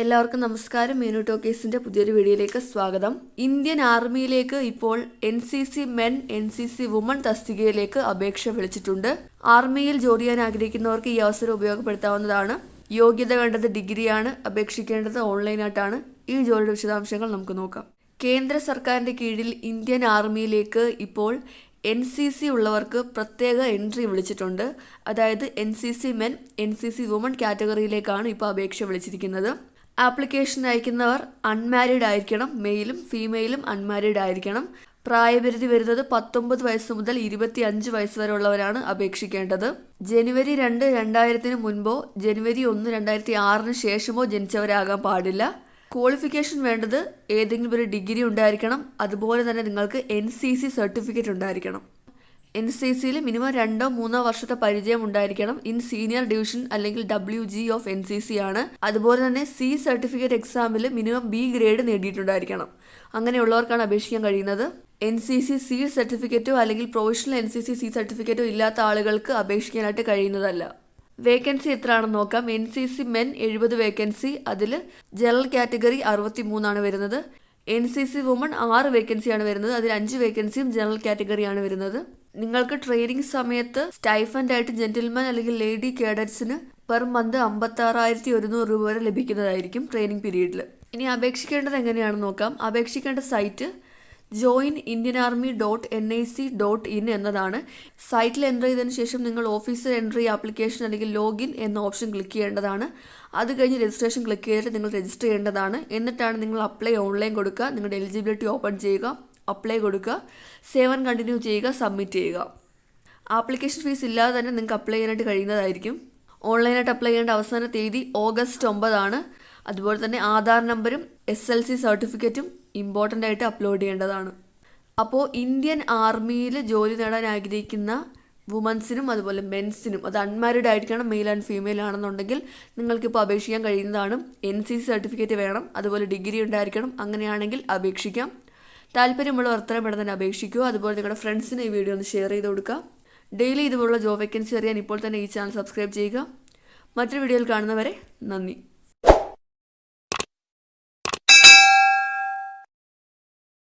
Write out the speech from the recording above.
എല്ലാവർക്കും നമസ്കാരം. മീനു ടോക്കേസിന്റെ പുതിയൊരു വീഡിയോയിലേക്ക് സ്വാഗതം. ഇന്ത്യൻ ആർമിയിലേക്ക് ഇപ്പോൾ N C C men N C C woman തസ്തികയിലേക്ക് അപേക്ഷ വിളിച്ചിട്ടുണ്ട്. ആർമിയിൽ ജോലി ചെയ്യാൻ ആഗ്രഹിക്കുന്നവർക്ക് ഈ അവസരം ഉപയോഗപ്പെടുത്താവുന്നതാണ്. യോഗ്യത വേണ്ടത് ഡിഗ്രിയാണ് അപേക്ഷിക്കേണ്ടത് ഓൺലൈനായിട്ടാണ്. ഈ ജോലിയുടെ വിശദാംശങ്ങൾ നമുക്ക് നോക്കാം. കേന്ദ്ര സർക്കാരിന്റെ കീഴിൽ ഇന്ത്യൻ ആർമിയിലേക്ക് ഇപ്പോൾ എൻ സി സി ഉള്ളവർക്ക് പ്രത്യേക എൻട്രി വിളിച്ചിട്ടുണ്ട്. അതായത് N C C men N C C woman കാറ്റഗറിയിലേക്കാണ് ഇപ്പോൾ അപേക്ഷ വിളിച്ചിരിക്കുന്നത്. ആപ്ലിക്കേഷൻ അയക്കുന്നവർ അൺമാരീഡ് ആയിരിക്കണം. മെയിലും ഫീമെയിലും അൺമാരീഡ് ആയിരിക്കണം. പ്രായപരിധി വരുന്നത് പത്തൊമ്പത് വയസ്സ് മുതൽ ഇരുപത്തി അഞ്ച് വയസ്സ് വരെ ഉള്ളവരാണ് അപേക്ഷിക്കേണ്ടത്. ജനുവരി രണ്ട് രണ്ടായിരത്തിന് മുൻപോ ജനുവരി ഒന്ന് രണ്ടായിരത്തി ആറിന് ശേഷമോ ജനിച്ചവരാകാൻ പാടില്ല. ക്വാളിഫിക്കേഷൻ വേണ്ടത് ഏതെങ്കിലും ഒരു ഡിഗ്രി ഉണ്ടായിരിക്കണം. അതുപോലെ തന്നെ നിങ്ങൾക്ക് എൻ സി സി സർട്ടിഫിക്കറ്റ് ഉണ്ടായിരിക്കണം. എൻ സി സിയിൽ മിനിമം രണ്ടോ മൂന്നോ വർഷത്തെ പരിചയം ഉണ്ടായിരിക്കണം ഇൻ സീനിയർ ഡിവിഷൻ അല്ലെങ്കിൽ W G of N C C ആണ്. അതുപോലെ തന്നെ സി സർട്ടിഫിക്കറ്റ് എക്സാമിൽ മിനിമം ബി ഗ്രേഡ് നേടിയിട്ടുണ്ടായിരിക്കണം. അങ്ങനെയുള്ളവർക്കാണ് അപേക്ഷിക്കാൻ കഴിയുന്നത്. എൻ സി സി സി സർട്ടിഫിക്കറ്റോ അല്ലെങ്കിൽ provisional N C C C സർട്ടിഫിക്കറ്റോ ഇല്ലാത്ത ആളുകൾക്ക് അപേക്ഷിക്കാനായിട്ട് കഴിയുന്നതല്ല. വേക്കൻസി എത്രയാണെന്ന് നോക്കാം. എൻ സി സി മെൻ എഴുപത് വേക്കൻസി അതിൽ ജനറൽ കാറ്റഗറി അറുപത്തി മൂന്നാണ് വരുന്നത്. എൻ സി സി വുമൺ ആറ് വേക്കൻസിയാണ് വരുന്നത്. അതിൽ അഞ്ച് വേക്കൻസിയും ജനറൽ കാറ്റഗറിയാണ് വരുന്നത്. നിങ്ങൾക്ക് ട്രെയിനിങ് സമയത്ത് സ്റ്റൈഫൻഡ് ആയിട്ട് ജെന്റിൽമാൻ അല്ലെങ്കിൽ ലേഡി കേഡറ്റ്സിന് പെർ മന്ത് അമ്പത്തി ആറായിരത്തി ഒരുന്നൂറ് രൂപ വരെ ലഭിക്കുന്നതായിരിക്കും ട്രെയിനിങ് പീരീഡിൽ. ഇനി അപേക്ഷിക്കേണ്ടത് എങ്ങനെയാണെന്ന് നോക്കാം. അപേക്ഷിക്കേണ്ട site join Indian army dot N I C dot in എന്നതാണ്. സൈറ്റിൽ എന്റർ ചെയ്തതിന് ശേഷം നിങ്ങൾ ഓഫീസർ എൻട്രി ആപ്ലിക്കേഷൻ അല്ലെങ്കിൽ ലോഗിൻ എന്ന ഓപ്ഷൻ ക്ലിക്ക് ചെയ്യേണ്ടതാണ്. അത് കഴിഞ്ഞ് രജിസ്ട്രേഷൻ ക്ലിക്ക് ചെയ്തിട്ട് നിങ്ങൾ രജിസ്റ്റർ ചെയ്യേണ്ടതാണ്. എന്നിട്ടാണ് നിങ്ങൾ അപ്ലൈ ഓൺലൈൻ കൊടുക്കുക. നിങ്ങളുടെ എലിജിബിലിറ്റി ഓപ്പൺ ചെയ്യുക. അപ്ലൈ കൊടുക്കുക. സേവൻ കണ്ടിന്യൂ ചെയ്യുക സബ്മിറ്റ് ചെയ്യുക. ആപ്ലിക്കേഷൻ ഫീസ് ഇല്ലാതെ തന്നെ നിങ്ങൾക്ക് അപ്ലൈ ചെയ്യാനായിട്ട് കഴിയുന്നതായിരിക്കും. ഓൺലൈനായിട്ട് അപ്ലൈ ചെയ്യേണ്ട അവസാന തീയതി ഓഗസ്റ്റ് ഒമ്പതാണ്. അതുപോലെ തന്നെ ആധാർ നമ്പരും എസ് എൽ സി സർട്ടിഫിക്കറ്റും ഇമ്പോർട്ടന്റ് ആയിട്ട് അപ്ലോഡ് ചെയ്യേണ്ടതാണ്. അപ്പോൾ ഇന്ത്യൻ ആർമിയിൽ ജോലി നേടാൻ ആഗ്രഹിക്കുന്ന വുമൻസിനും അതുപോലെ മെൻസിനും അത് അൺമാരിഡ് ആയിരിക്കണം മെയിൽ ആൻഡ് ഫീമെയിൽ ആണെന്നുണ്ടെങ്കിൽ നിങ്ങൾക്കിപ്പോൾ അപേക്ഷിക്കാൻ കഴിയുന്നതാണ്. എൻ സി സർട്ടിഫിക്കറ്റ് വേണം അതുപോലെ ഡിഗ്രി ഉണ്ടായിരിക്കണം അങ്ങനെയാണെങ്കിൽ അപേക്ഷിക്കാം. താല്പര്യമുള്ള വർത്തനം തന്നെ അപേക്ഷിക്കുക അതുപോലെ നിങ്ങളുടെ ഫ്രണ്ട്സിന് ഈ വീഡിയോ ഒന്ന് ഷെയർ ചെയ്ത് കൊടുക്കുക. ഡെയിലി ഇതുപോലുള്ള ജോബ് വേക്കൻസി അറിയാൻ ഇപ്പോൾ തന്നെ ഈ ചാനൽ സബ്സ്ക്രൈബ് ചെയ്യുക. മറ്റൊരു വീഡിയോയിൽ കാണുന്നവരെ നന്ദി.